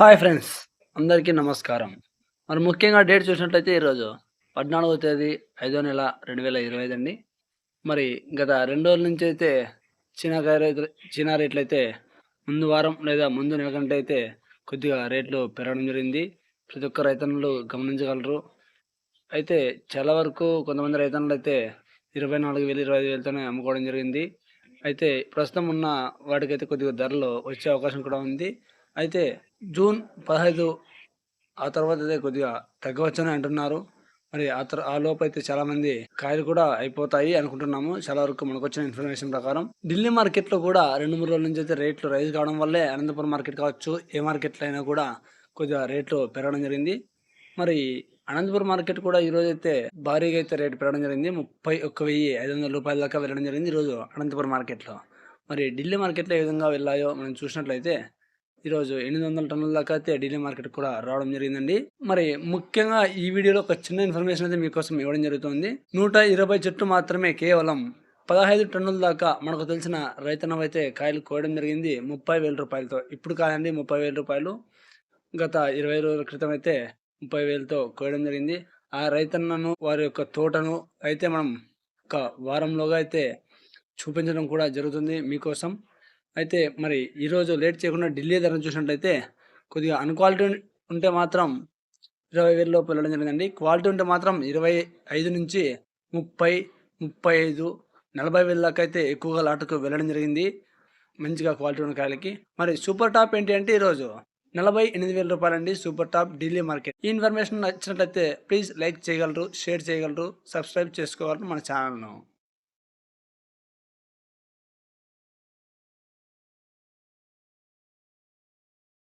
Hi friends అందరికీ నమస్కారం. మరి ముఖ్యంగా డేట్ చూసినట్లయితే ఈరోజు పద్నాలుగవ తేదీ ఐదో నెల రెండు వేల ఇరవై ఐదు అండి. మరి గత రెండు రోజుల నుంచి అయితే చీనాకాయ రైతులు చీనా రేట్లు అయితే ముందు వారం లేదా ముందు నెల కంటే అయితే కొద్దిగా రేట్లు పెరగడం జరిగింది. ప్రతి ఒక్క రైతన్నులు గమనించగలరు. అయితే చాలా వరకు కొంతమంది రైతన్నులు అయితే ఇరవై నాలుగు వేలు ఇరవై ఐదు వేలతోనే అమ్ముకోవడం జరిగింది. అయితే ప్రస్తుతం ఉన్న వాటికైతే కొద్దిగా ధరలు వచ్చే అవకాశం కూడా ఉంది. అయితే జూన్ పదహైదు ఆ తర్వాత అయితే కొద్దిగా తగ్గవచ్చని అంటున్నారు. మరి ఆ తర్ ఆ లోపు అయితే చాలా మంది కాయలు కూడా అయిపోతాయి అనుకుంటున్నాము. చాలా వరకు మనకు వచ్చిన ఇన్ఫర్మేషన్ ప్రకారం. ఢిల్లీ మార్కెట్లో కూడా రెండు మూడు రోజుల నుంచి అయితే రేట్లు రైజ్ కావడం వల్లే అనంతపురం మార్కెట్ కావచ్చు ఏ మార్కెట్లో అయినా కూడా కొద్దిగా రేట్లు పెరగడం జరిగింది. మరి అనంతపురం మార్కెట్ కూడా ఈ అయితే భారీగా అయితే రేటు పెరగడం జరిగింది. ముప్పై ఒక్క వెయ్యి ఐదు వందల రూపాయల దాకా వెళ్ళడం జరిగింది ఈరోజు అనంతపురం మార్కెట్లో. మరి ఢిల్లీ మార్కెట్లో ఏ విధంగా వెళ్ళాయో మనం చూసినట్లయితే ఈరోజు ఎనిమిది వందల టన్నుల దాకా అయితే ఢిల్లీ మార్కెట్ కూడా రావడం జరిగిందండి. మరి ముఖ్యంగా ఈ వీడియోలో ఒక చిన్న ఇన్ఫర్మేషన్ అయితే మీకోసం ఇవ్వడం జరుగుతుంది. నూట ఇరవై చెట్టు మాత్రమే కేవలం పదహైదు టన్నుల దాకా మనకు తెలిసిన రైతనం అయితే కాయలు కోయడం జరిగింది. ముప్పై వేల రూపాయలతో. ఇప్పుడు కాదండి ముప్పై వేల రూపాయలు. గత ఇరవై రోజుల క్రితం అయితే ముప్పై వేలతో కోయడం జరిగింది. ఆ రైతన్నను వారి యొక్క తోటను అయితే మనం ఒక వారంలోగా అయితే చూపించడం కూడా జరుగుతుంది మీకోసం. అయితే మరి ఈరోజు లేట్ చేయకుండా ఢిల్లీ ధరను చూసినట్లయితే కొద్దిగా అన్క్వాలిటీ ఉంటే మాత్రం ఇరవై వేలలోపు వెళ్ళడం జరిగిందండి. క్వాలిటీ ఉంటే మాత్రం ఇరవై ఐదు నుంచి ముప్పై ముప్పై ఐదు నలభై వేల దాకా అయితే ఎక్కువగా లాటుకు వెళ్ళడం జరిగింది. మంచిగా క్వాలిటీ ఉన్న కాయలకి. మరి సూపర్ టాప్ ఏంటి అంటే ఈరోజు నలభై ఎనిమిది వేల రూపాయలండి సూపర్ టాప్ ఢిల్లీ మార్కెట్. ఈ ఇన్ఫర్మేషన్ నచ్చినట్లయితే ప్లీజ్ లైక్ చేయగలరు షేర్ చేయగలరు సబ్స్క్రైబ్ చేసుకోగలరు మన ఛానల్ను.